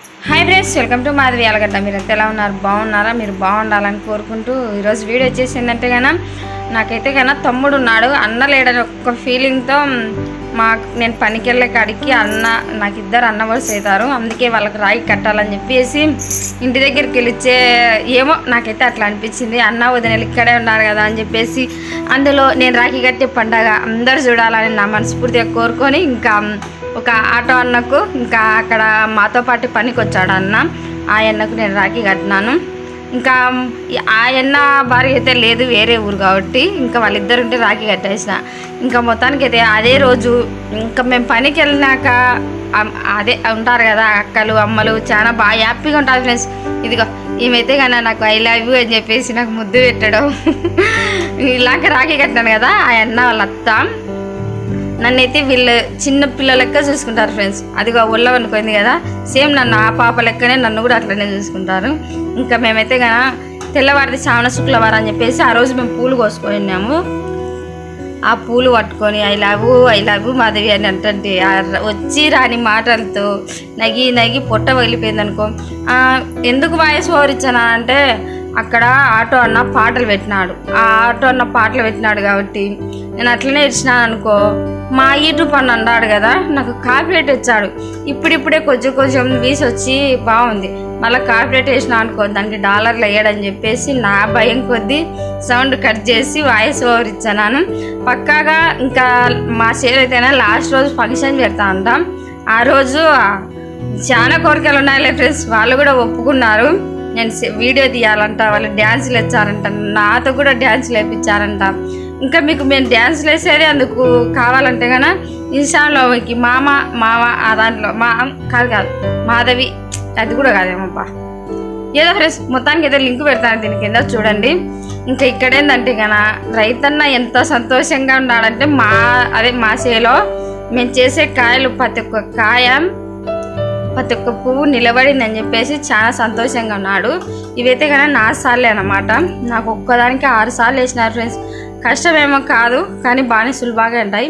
Hi friends welcome to Madhavi Alagadda మీరు ఎంత ఎలా ఉన్నారు? బాగున్నారా? మీరు బాగుండాలని కోరుకుంటూ ఈరోజు వీడియో వచ్చేసి ఏంటంటే కన్నా నాకైతే కన్నా తమ్ముడు ఉన్నాడు. అన్న లేడని ఒక్క ఫీలింగ్తో మా నేను పనికి వెళ్ళే కాడికి అన్న నాకు ఇద్దరు అన్న వరుస అవుతారు అందుకే వాళ్ళకి రాయి కట్టాలని చెప్పేసి ఇంటి దగ్గరికి వెళ్ళిచ్చే ఏమో నాకైతే అట్లా అనిపించింది. అన్న వదినలు ఇక్కడే ఉన్నారు కదా అని చెప్పేసి అందులో నేను రాఖీ కట్టే పండగ అందరు చూడాలని నా మనస్ఫూర్తిగా కోరుకొని ఇంకా ఒక ఆటో అన్నకు ఇంకా అక్కడ మాతో పాటు పనికి వచ్చాడు అన్న ఆయన్నకు నేను రాఖీ కట్టినాను. ఇంకా ఆయన్న భార్య అయితే లేదు వేరే ఊరు కాబట్టి ఇంకా వాళ్ళిద్దరు ఉంటే రాఖీ కట్టేసిన. ఇంకా మొత్తానికి అయితే అదే రోజు ఇంకా మేము పనికి వెళ్ళినాక అదే ఉంటారు కదా అక్కలు అమ్మలు చాలా బాగా హ్యాపీగా ఉంటారు ఫ్రెండ్స్. ఇదిగో ఈమెతే కానీ నాకు ఐ లవ్ యూ అని చెప్పేసి నాకు ముద్దు పెట్టడం. ఇలాగ రాఖీ కట్టాను కదా ఆ అన్న వాళ్ళ అత్త నన్నైతే వీళ్ళు చిన్న పిల్లల లెక్క చూసుకుంటారు ఫ్రెండ్స్ అదిగో ఒళ్ళ అనుకుంది కదా సేమ్ నన్ను ఆ పాప లెక్కనే నన్ను కూడా అట్లనే చూసుకుంటారు. ఇంకా మేమైతే కదా తెల్లవారిది శ్రావణ శుక్లవారం అని చెప్పేసి ఆ రోజు మేము పూలు కోసుకొని ఆ పూలు పట్టుకొని I love I love Madhavi అని అంటే వచ్చి రాని మాటలతో నగి నగి పొట్ట పగిలిపోయింది అనుకో. ఎందుకు వాయిస్ ఓవర్ ఇచ్చానా? అంటే అక్కడ ఆటో అన్న పాటలు పెట్టినాడు. ఆ ఆటో అన్న పాటలు పెట్టినాడు కాబట్టి నేను అట్లనే ఇచ్చినాను అనుకో మా యూట్యూబ్ అని అన్నాడు కదా నాకు కాపీరేట్ ఇచ్చాడు. ఇప్పుడిప్పుడే కొంచెం కొంచెం వీసి వచ్చి బాగుంది. మళ్ళీ కాపీరేట్ వేసిన అనుకో దానికి డాలర్లు వేయడని చెప్పేసి నా భయం కొద్దీ సౌండ్ కట్ చేసి వాయిస్ ఓవర్ ఇచ్చాను పక్కాగా ఇంకా మా షేర్ అయితేనే లాస్ట్ రోజు ఫంక్షన్ పెడతా ఉంటాం ఆ రోజు చాలా కోరికలు ఉన్నాయిలే ఫ్రెండ్స్ వాళ్ళు కూడా ఒప్పుకున్నారు. నేను వీడియో తీయాలంట వాళ్ళు డ్యాన్సులు ఇచ్చారంట నాతో కూడా డ్యాన్సులు వేయించారంట ఇంకా మీకు మేము డ్యాన్స్లు వేసేది అందుకు కావాలంటే కనుక ఇన్స్టాలోకి మామ మామ ఆ దాంట్లో మా కాదు కాదు మాధవి అది కూడా కాదేమబ్బా. ఏదో ఫ్రెండ్స్ మొత్తానికి ఏదో లింక్ పెడతాను దీని కింద చూడండి. ఇంకా ఇక్కడ ఏంటంటే కన రైతన్న ఎంత సంతోషంగా ఉన్నాడంటే మా అదే మా చేలో మేము చేసే కాయలు ప్రతి ఒక్క కాయ ప్రతి ఒక్క పువ్వు నిలబడిందని చెప్పేసి చాలా సంతోషంగా ఉన్నాడు. ఇవైతే కనుక నాలుగు సార్లే అనమాట నాకు ఒక్కదానికి ఆరు సార్లు వేసినారు ఫ్రెండ్స్. కష్టమేమో కాదు కానీ బాగానే సులభంగా ఉంటాయి.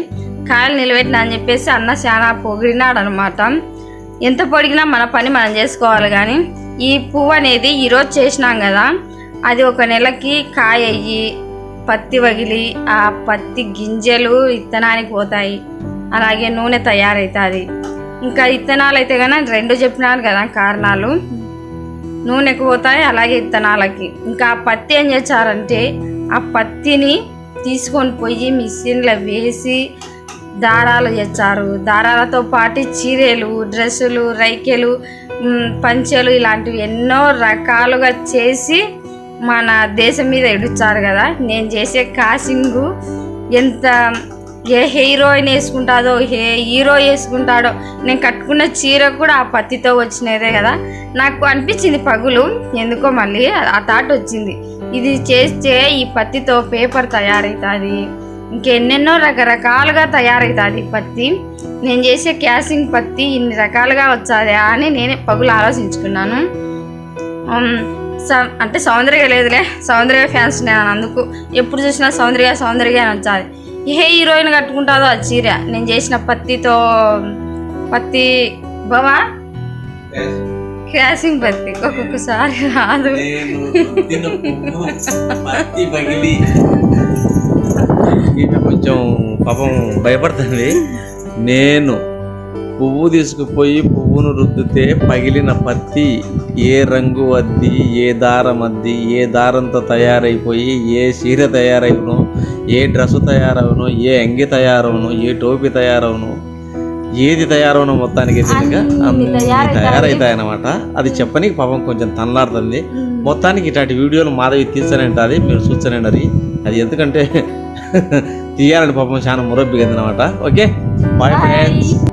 కాయలు నిలబెట్టిన అని చెప్పేసి అన్న చాలా పొగిడినాడు అనమాట ఎంత పొడిగినా మన పని మనం చేసుకోవాలి కానీ ఈ పువ్వు అనేది ఈరోజు చేసినాం కదా అది ఒక నెలకి కాయ అయ్యి పత్తి వగిలి ఆ పత్తి గింజలు ఇత్తనానికి పోతాయి. అలాగే నూనె తయారవుతుంది ఇంకా ఇత్తనాలు అయితే కానీ రెండు చెప్పినారు కదా కారణాలు. నూనెకు పోతాయి అలాగే ఇత్తనాలకి. ఇంకా ఆ పత్తి ఏం చేశారంటే ఆ పత్తిని తీసుకొని పోయి మిషన్లో వేసి దారాలు తెచ్చారు దారాలతో పాటు చీరలు డ్రెస్సులు రైకెలు పంచెలు ఇలాంటివి ఎన్నో రకాలుగా చేసి మన దేశం మీద ఎడుచారు కదా. నేను చేసే కాసింగు ఎంత ఏ హీరోయిన్ వేసుకుంటాదో ఏ హీరో వేసుకుంటాడో నేను కట్టుకున్న చీర కూడా ఆ పత్తితో వచ్చినదే కదా. నాకు అనిపించింది పగులు ఎందుకో మళ్ళీ ఆ థాట్ వచ్చింది. ఇది చేస్తే ఈ పత్తితో పేపర్ తయారవుతుంది ఇంకెన్నెన్నో రకరకాలుగా తయారవుతుంది పత్తి. నేను చేసే క్యాసింగ్ పత్తి ఇన్ని రకాలుగా వచ్చాదా అని నేనే పగులు ఆలోచించుకున్నాను. అంటే సౌందర్య లేదులే సౌందర్య ఫ్యాన్స్ నేను అందుకు ఎప్పుడు చూసినా సౌందర్య సౌందర్య అని వచ్చాది. ఏ హీరోయిన్ కట్టుకుంటుందో ఆ చీర. నేను చేసిన పత్తితో పత్తి బావా? క్రాసింగ్ పత్తి. ఒక్కొక్కసారి రాదు. ఈమె కొంచెం పాపం భయపడుతుంది. నేను పువ్వు తీసుకుపోయి పువ్వును రుద్దితే పగిలిన పత్తి ఏ రంగు అద్ది ఏ దారం అద్ది ఏ దారంతో తయారైపోయి ఏ చీర తయారైనో ఏ డ్రెస్సు తయారవును ఏ అంగి తయారవును ఏ టోపీ తయారవును ఏది తయారవునో మొత్తానికి తయారవుతాయి. తయారవుతాయి అన్నమాట అది చెప్పనీకి పాపం కొంచెం తనలాడుతుంది. మొత్తానికి ఇట్లాంటి వీడియోలు మాధవి తీర్చనంటే మీరు చూస్తనండి అది ఎందుకంటే తీయాలని పాపం చాలా మురబ్బి అనమాట ఓకే బాయ్. ఫ్రెండ్స్.